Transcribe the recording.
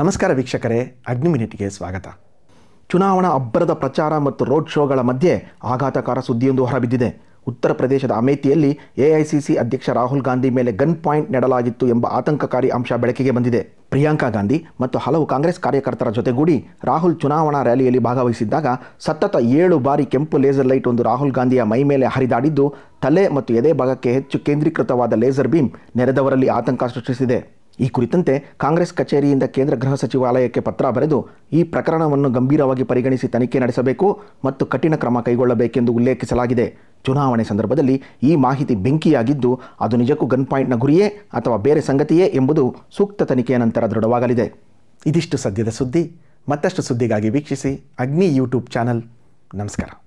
ನಮಸ್ಕಾರ ವೀಕ್ಷಕರೇ, ಅಗ್ನಿ ಮಿನಿಟ್ಗೆ ಸ್ವಾಗತ. ಚುನಾವಣಾ ಅಬ್ಬರದ ಪ್ರಚಾರ ಮತ್ತು ರೋಡ್ ಶೋಗಳ ಮಧ್ಯೆ ಆಘಾತಕಾರ ಸುದ್ದಿಯೊಂದು ಹೊರಬಿದ್ದಿದೆ. ಉತ್ತರ ಪ್ರದೇಶದ ಅಮೇಥಿಯಲ್ಲಿ ಎಐಸಿಸಿ ಅಧ್ಯಕ್ಷ ರಾಹುಲ್ ಗಾಂಧಿ ಮೇಲೆ ಗನ್ ಪಾಯಿಂಟ್ ನೆಡಲಾಗಿತ್ತು ಎಂಬ ಆತಂಕಕಾರಿ ಅಂಶ ಬೆಳಕಿಗೆ ಬಂದಿದೆ. ಪ್ರಿಯಾಂಕಾ ಗಾಂಧಿ ಮತ್ತು ಹಲವು ಕಾಂಗ್ರೆಸ್ ಕಾರ್ಯಕರ್ತರ ಜೊತೆಗೂಡಿ ರಾಹುಲ್ ಚುನಾವಣಾ ರ್ಯಾಲಿಯಲ್ಲಿ ಭಾಗವಹಿಸಿದ್ದಾಗ ಸತತ ಏಳು ಬಾರಿ ಕೆಂಪು ಲೇಸರ್ ಲೈಟ್ ಒಂದು ರಾಹುಲ್ ಗಾಂಧಿಯ ಮೈ ಮೇಲೆ ಹರಿದಾಡಿದ್ದು, ತಲೆ ಮತ್ತು ಎದೆ ಭಾಗಕ್ಕೆ ಹೆಚ್ಚು ಕೇಂದ್ರೀಕೃತವಾದ ಲೇಸರ್ ಬೀಮ್ ನೆರೆದವರಲ್ಲಿ ಆತಂಕ ಸೃಷ್ಟಿಸಿದೆ. ಈ ಕುರಿತಂತೆ ಕಾಂಗ್ರೆಸ್ ಕಚೇರಿಯಿಂದ ಕೇಂದ್ರ ಗೃಹ ಸಚಿವಾಲಯಕ್ಕೆ ಪತ್ರ ಬರೆದು ಈ ಪ್ರಕರಣವನ್ನು ಗಂಭೀರವಾಗಿ ಪರಿಗಣಿಸಿ ತನಿಖೆ ನಡೆಸಬೇಕು ಮತ್ತು ಕಠಿಣ ಕ್ರಮ ಕೈಗೊಳ್ಳಬೇಕೆಂದು ಉಲ್ಲೇಖಿಸಲಾಗಿದೆ. ಚುನಾವಣೆ ಸಂದರ್ಭದಲ್ಲಿ ಈ ಮಾಹಿತಿ ಬೆಂಕಿಯಾಗಿದ್ದು ಅದು ನಿಜಕ್ಕೂ ಗನ್ ಪಾಯಿಂಟ್ನ ಗುರಿಯೇ ಅಥವಾ ಬೇರೆ ಸಂಗತಿಯೇ ಎಂಬುದು ಸೂಕ್ತ ತನಿಖೆಯ ನಂತರ ದೃಢವಾಗಲಿದೆ. ಇದಿಷ್ಟು ಸದ್ಯದ ಸುದ್ದಿ. ಮತ್ತಷ್ಟು ಸುದ್ದಿಗಾಗಿ ವೀಕ್ಷಿಸಿ ಅಗ್ನಿ ಯೂಟ್ಯೂಬ್ ಚಾನಲ್. ನಮಸ್ಕಾರ.